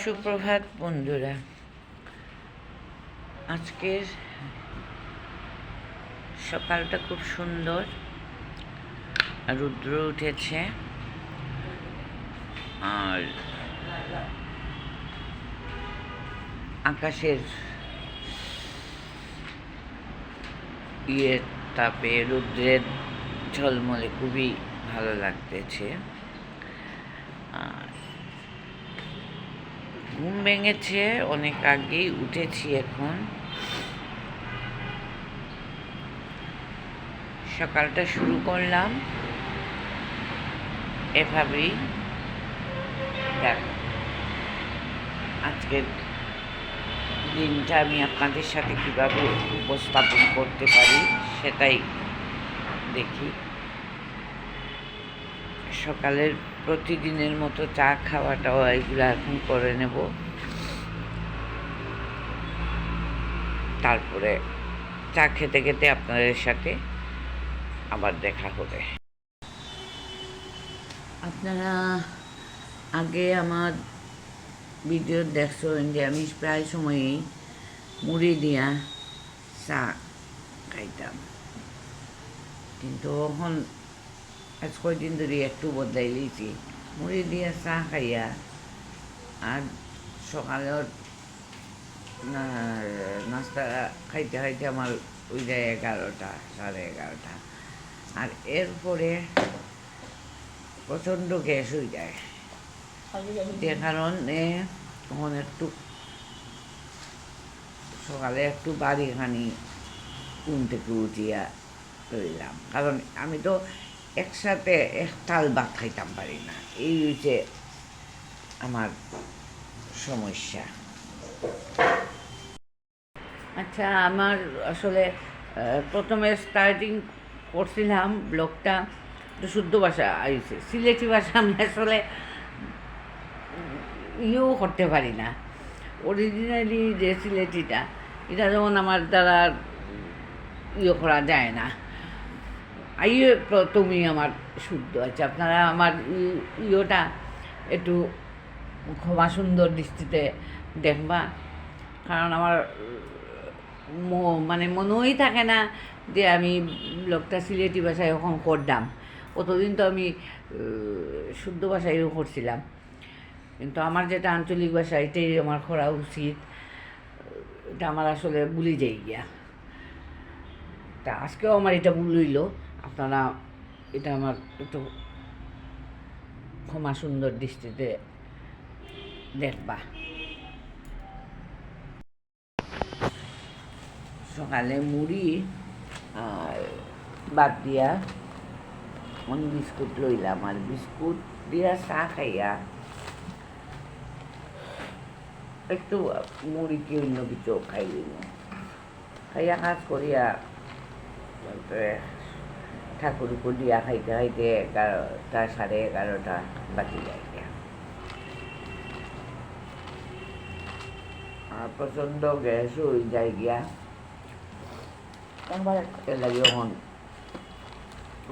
সুপ্রভাত, বন্ধুরা। আজকের সকালটা খুব সুন্দর। রুদ্র উঠেছে। আর আকাশের ইয়ে তাপে রুদ্রের ঝলমলে খুবই ভালো লাগতেছে। ঘুম ভেঙেছে, অনেক আগেই উঠেছি এখন। সকালটা শুরু করলাম। এভাবেই দেখ, আজকের দিনটা আমি আপনাদের সাথে কীভাবে উপস্থাপন করতে পারি সেটাই দেখি। সকালের প্রতিদিনের মতো চা খাওয়াটাও এগুলো এখন করে নেব। তারপরে চা খেতে খেতে আপনাদের সাথে আবার দেখা হবে। আপনারা আগে আমার ভিডিও দেখছেন যে আমি প্রায় সময়ই মুড়ি দিয়া চা খাইতাম। কিন্তু এখন আজ কয়দিন ধরে একটু বদলাই লিয়েছি মুড়ি দিয়ে চা খাইয়া আর সকালের না- নাস্তা খাইতে খাইতে আমার ওই যায় এগারোটা সাড়ে এগারোটা আর এরপরে প্রচণ্ড গ্যাস হয়ে যায় যে কারণে তখন একটু সকালে একটু বাড়ি খানি ঘুম থেকে উঠিয়া রইলাম কারণ আমি তো একসাথে এক তাল ভাত খাইতাম পারি না। এই হচ্ছে আমার সমস্যা। আচ্ছা আমার আসলে প্রথমে স্টার্টিং করছিলাম ব্লগটা, একটু শুদ্ধ ভাষা আইছে। সিলেটি ভাষা আমি আসলে ইয়েও করতে পারি না। অরিজিনালি যে সিলেটিটা, এটা যেমন আমার দ্বারা ইয়ে করা যায় না। আইয়ে তুমি আমার শুদ্ধ আছে আপনারা আমার ইয়েটা একটু ক্ষমা সুন্দর দৃষ্টিতে দেখবা। কারণ আমার মানে মনেই থাকে না যে আমি লোকটা সিলেটি ভাষায় এখন করতাম কতদিন তো আমি শুদ্ধ ভাষায়ও করছিলাম। কিন্তু আমার যেটা আঞ্চলিক ভাষা, এটাই আমার করা উচিত। এটা আমার আসলে ভুলে যাই গিয়া। তা আজকেও আমার এটা ভুল আপনারা এটা আমার একটু ক্ষমা সুন্দর দৃষ্টিতে দেখবা। সকালে মুড়ি আর বাদ দিয়া অন বিস্কুট লইলাম? আর বিস্কুট দিয়া চা খাইয়া একটু মুড়ি কি অন্য কিছু খাই দিল খাইয়া কাজ করিয়া তারপরে ঠাকুর দিয়া খাইতে খাইতে এগারোটা সাড়ে এগারোটা বাকি যায় প্রচণ্ড গ্যাস হয়ে যায় গিয়া। এর লাগে এখন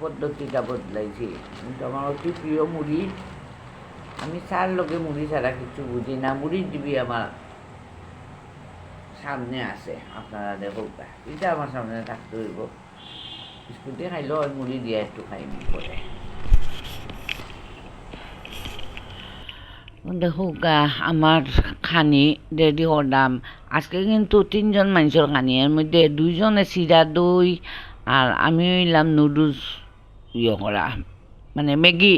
পদ্ধতিটা বদলাইছি। কিন্তু আমার অতি প্রিয় মুড়ি আমি চার লোকে মুড়ি ছাড়া কিছু বুঝি না। মুড়ির ডিবি আমার সামনে আছে আপনারা দেখুক এটা আমার সামনে থাকতে হইব। বিস্কুটে খাইলেও মুড়ি দিয়ে একটু খাইনি করে দেখুক আমার খানি রেডি করলাম আজকে কিন্তু তিনজন মানুষের খানি এর মধ্যে দুইজনে চিরা দই আর আমি হইলাম নুডলস ইয়ে করা মানে ম্যাগি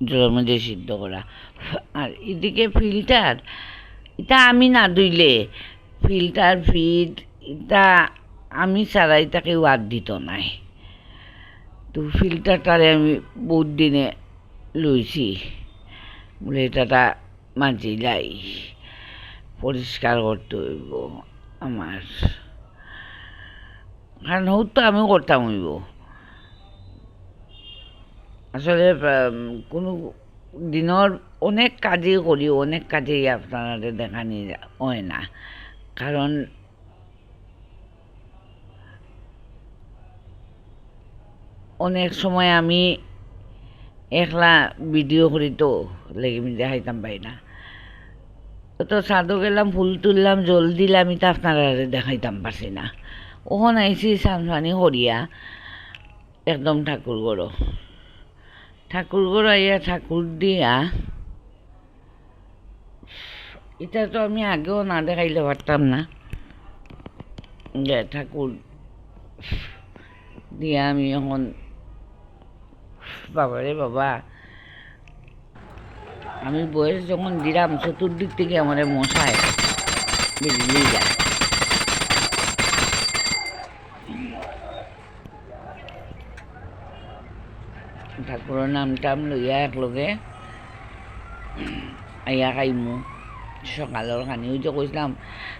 জলের মধ্যে সিদ্ধ করা আর এদিকে ফিল্টার এটা আমি না ধুইলে ফিল্টার ফিট এটা আমি ছাড়া এটাকে ওয়াদ দিত নাই। তো ফিল্টারটারে আমি বহুত দিনে লইছি। বলে এটাটা মাজিলাই পরিষ্কার করতে হইব আমার। কারণ হোক তো আমি করতাম হইব। আসলে কোনো দিনের অনেক কাজই করি, অনেক কাজেই আপনাদের দেখানি হয় না। কারণ অনেক সময় আমি একলা ভিডিও করি তো, লেগে আমি দেখাইতাম পাই না। তো সাধু গেলাম ফুল তুললাম, জল দিলাম এটা আপনারা দেখাইতাম পারছি না। ওখানে আইসি সানফানি হরিয়া একদম ঠাকুর গড়ো ঠাকুর গড়ো আইয়া ঠাকুর দিয়া, এটা তো আমি আগেও না দেখাইলে পারতাম না। ঠাকুর দিয়া আমি এখন বাবা রে বাবা। আমি বয়স যখন দিলাম, চতুর্দিক থেকে আমার মশায় বেরিয়ে যায়। ঠাকুরের নাম টাম লইয়া একলগে আইয়া খাইমু। সকালের খানি ওই যে কইছিলাম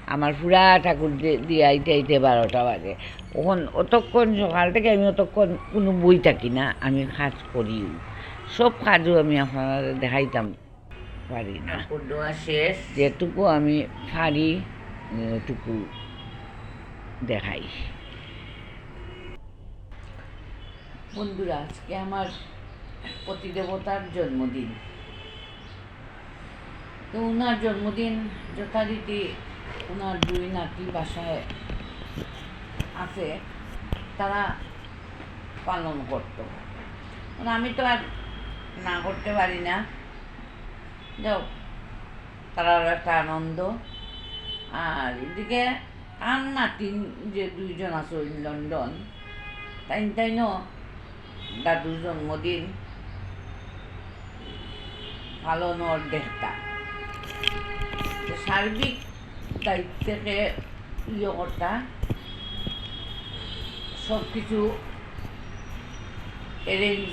আমার পুরা ঠাকুর দিয়ে আইতে আইতে বারোটা বাজে। ওখন অতক্ষণ সকাল থেকে আমি অতক্ষণ কোনো বই থাকি না আমি কাজ করিও। সব কাজও আমি আপনারা দেখাইতাম পারি না। শেষ। যেটুকু আমি পারি এটুকু দেখাই। বন্ধুরা আজকে আমার পতিদেবতার জন্মদিন। তো ওনার জন্মদিন যথারীতি ওনার দুই নাতি বাসায় আছে, তারা পালন করতো। মানে আমি তো আর না করতে পারি না। যাও তারারও একটা আনন্দ। আর এদিকে আর নাতি যে দুইজন আছে ওই লন্ডন, তাই তাই ন? দাদুর জন্মদিন। পালনের দেখতা সার্বিক দায়িত্বকে ইয়ে কর্তা। সব কিছু অ্যারেঞ্জ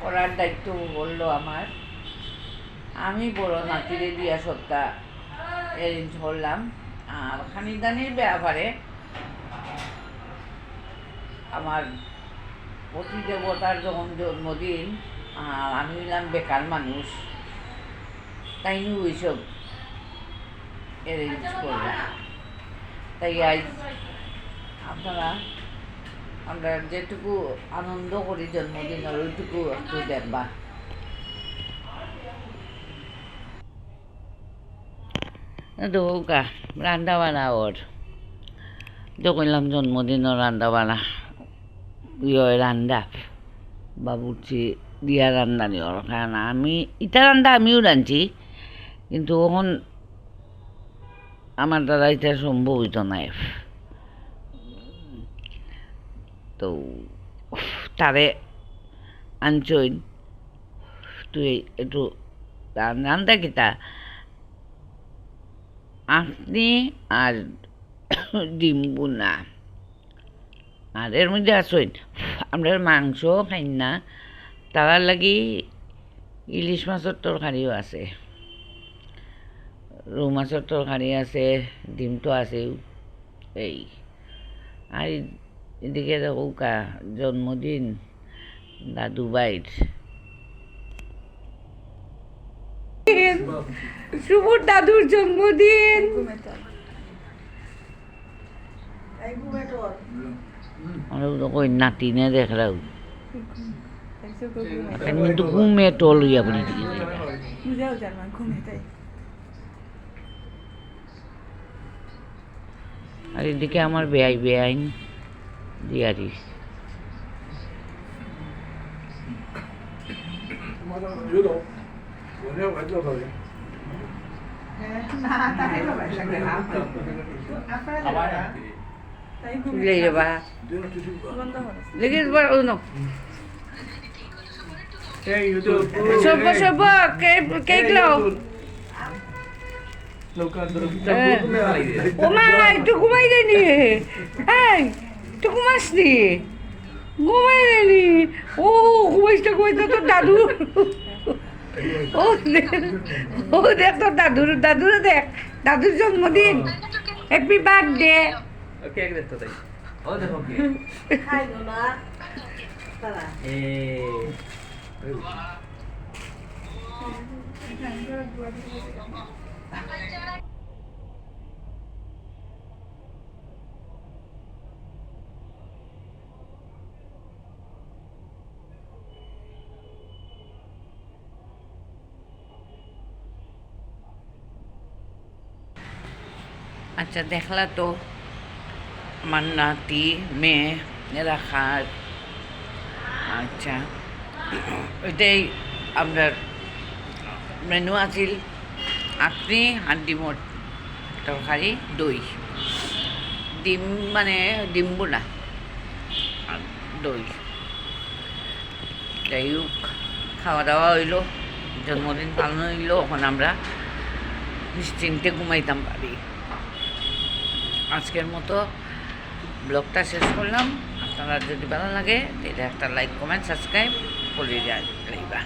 করার দায়িত্ব বলল আমার। আমি বড় নাতিরে দিয়া সবটা অ্যারেঞ্জ করলাম। আর খানিদানির ব্যাপারে আমার পতি দেবতার যখন জন্মদিন, আর আমি হইলাম বেকার মানুষ। তাই ওইসব অ্যারেঞ্জ করলাম তাই আজ আপনারা, আমরা যেটুকু আনন্দ করি জন্মদিনের ওইটুকু একটু দেখবা দৌকা রান্না বান্না ওর। কইলাম জন্মদিনের রান্না বান্না ইয়ে রান্দা বাবুর্চি দিয়া রান্ধানি ওর। কারণ আমি, ইটা রান্দা আমিও রাঁধছি, কিন্তু ওখন আমার দ্বারা এটা সম্ভব হইতো নাই তো তারে আনছইন তুই একটু রান্দা কিতা আপনি আর ডিম বুনা আর এর মধ্যে আসইন আমরা মাংস খাই না। তার লাগি ইলিশ মাছের তরকারিও আছে। রৌ মাছের তরকারি আছে ডিম তো আছেও এই। আর এদিকে দেখো কা জন্মদিন দাদু বাইর। শুভর দাদুর জন্মদিন। নাতিনে দেখলাম কিন্তু ঘুমে টল হইয়া বলি দিয়ে বুঝাও যার মা ঘুমে তাই আর এদিকে আমার বেআই বেআইন দিয়ারি। আপনারা তাই ঘুমে লে হ্যাঁ। ওমা একটু ঘুমাই দেনি হ্যাঁ একটু ঘুমাস নি। ঘুমাই দেনি ও ঘুমাইতে ঘুমাইতে তোর দাদু। ও ও দেখ তোর দাদুর দাদুরে দেখ। দাদুর জন্মদিন। Happy birthday cake Thank you. আচ্ছা দেখলা তো আমার নাতি মেয়ে রাখার আচ্ছা এটাই আপনার মেনু আছিল আপনি হাড্ডি মোট তরকারি, দই। ডিম মানে ডিম বোনা দই। যাই হোক খাওয়া দাওয়া হইল, জন্মদিন পালন হইল, এখন আমরা নিশ্চিন্তে ঘুমাইতাম পারি আজকের মতো ব্লগটা শেষ করলাম। আপনারা যদি ভালো লাগে, তাহলে একটা লাইক, কমেন্ট, সাবস্ক্রাইব করে যাইবা